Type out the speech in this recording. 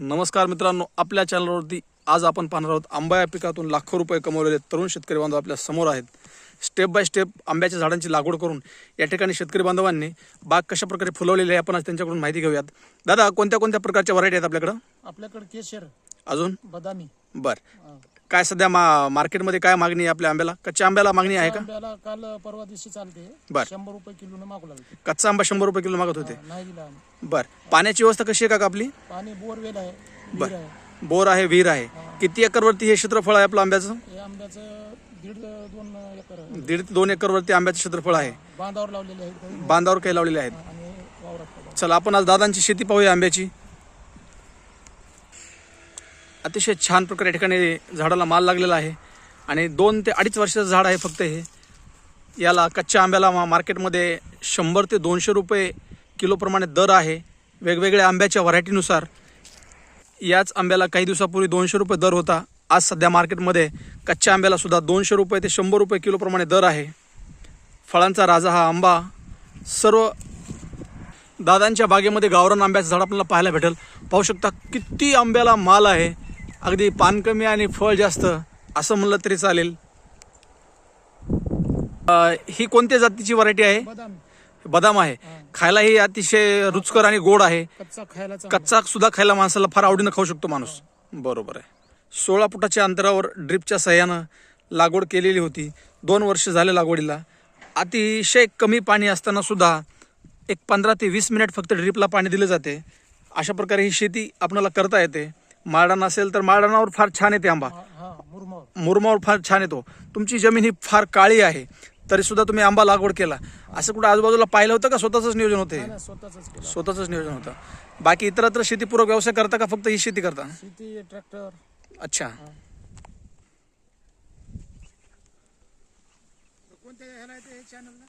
नमस्कार मित्रांनो आपल्या चॅनलवरती आज आपण पाहणार आहोत आंबा या पिकातून लाखो रुपये कमवलेले तरुण शेतकरी बांधव आपल्यासमोर आहेत. स्टेप बाय स्टेप आंब्याच्या झाडांची लागवड करून या ठिकाणी शेतकरी बांधवांनी बाग कशा प्रकारे फुलवलेली आहे आपण आज त्यांच्याकडून माहिती घेऊयात. दादा कोणत्या कोणत्या प्रकारच्या व्हरायटी आहेत आपल्याकडं? आपल्याकडे केशर अजून? बदामी. बर. काय सध्या मा मार्केटमध्ये काय मागणी आहे आपल्या आंब्याला? कच्च्या आंब्याला मागणी आहे का? आंब्याला काल परवा दिवशी चालते. बर. शंभर रुपये मागू लागते कच्चा आंबा शंभर रुपये किलो मागत होते. नाही दिला आम्ही. बर. पाण्याची व्यवस्था कशी आहे का आपली? पाणी बोरवेल आहे बर. विहीर आहे. बोर आहे विहीर आहे. किती एकरवरती हे क्षेत्रफळ आहे आपलं आंब्याचं? हे आंब्याचं दीड दोन एकर आहे. दीड ते दोन एकरवरती आंब्याचं क्षेत्रफळ आहे. बांधावर लावलेले आहेत. काही बांधावर काही लावलेले आहेत. आणि वावरात पण. चला आपण आज दादांची शेती पाहूया आंब्याची. अतिशय छान प्रकारे या ठिकाणी झाडाला माल लागलेला आहे. आणि दोन ते अडीच वर्षाचं झाड आहे फक्त हे. याला कच्च्या आंब्याला मा- मार्केटमध्ये शंभर ते दोनशे रुपये किलोप्रमाणे दर आहे. वेगवेगळ्या आंब्याच्या व्हरायटीनुसार. याच आंब्याला काही दिवसापूर्वी दोनशे रुपये दर होता. आज सध्या मार्केटमध्ये कच्च्या आंब्यालासुद्धा दोनशे रुपये ते शंभर रुपये किलोप्रमाणे दर आहे. फळांचा राजा हा आंबा सर्व दादांच्या बागेमध्ये गावरान आंब्याचं झाड आपल्याला पाहायला भेटेल. पाहू शकता किती आंब्याला माल आहे. अगदी पान कमी आणि फळ जास्त असं म्हणलं तरी चालेल. ही कोणत्या जातीची व्हरायटी आहे? बदामी. बदाम आहे. खायला ही अतिशय रुचकर आणि गोड आहे. कच्चा खायला चांगला. कच्चा सुद्धा खायला माणसाला फार आवडीनं खाऊ शकतो माणूस. बरोबर आहे. सोळा फुटाच्या अंतरावर ड्रिपच्या सहाय्यानं लागवड केलेली होती. दोन वर्ष झाले लागवडीला. अतिशय कमी पाणी असताना सुद्धा एक पंधरा ते वीस मिनिट फक्त ड्रिपला पाणी दिले जाते. अशा प्रकारे ही शेती आपल्याला करता येते. माळरान असेल तर माळरानावर फार छान येते आंबा. मुरमाव मुरमावर फार छान येतो. तुमची जमीन ही फार काळी आहे. तरी सुद्धा तुम्ही आंबा लागवड केला. असं कुठं आजूबाजूला पाहिलं होतं का? स्वतःच नियोजन होते? स्वतःच नियोजन होतं. बाकी इतरत्र शेतीपूरक व्यवसाय करता का फक्त ही शेती करता? शेती ट्रॅक्टर. अच्छा. कोणत्या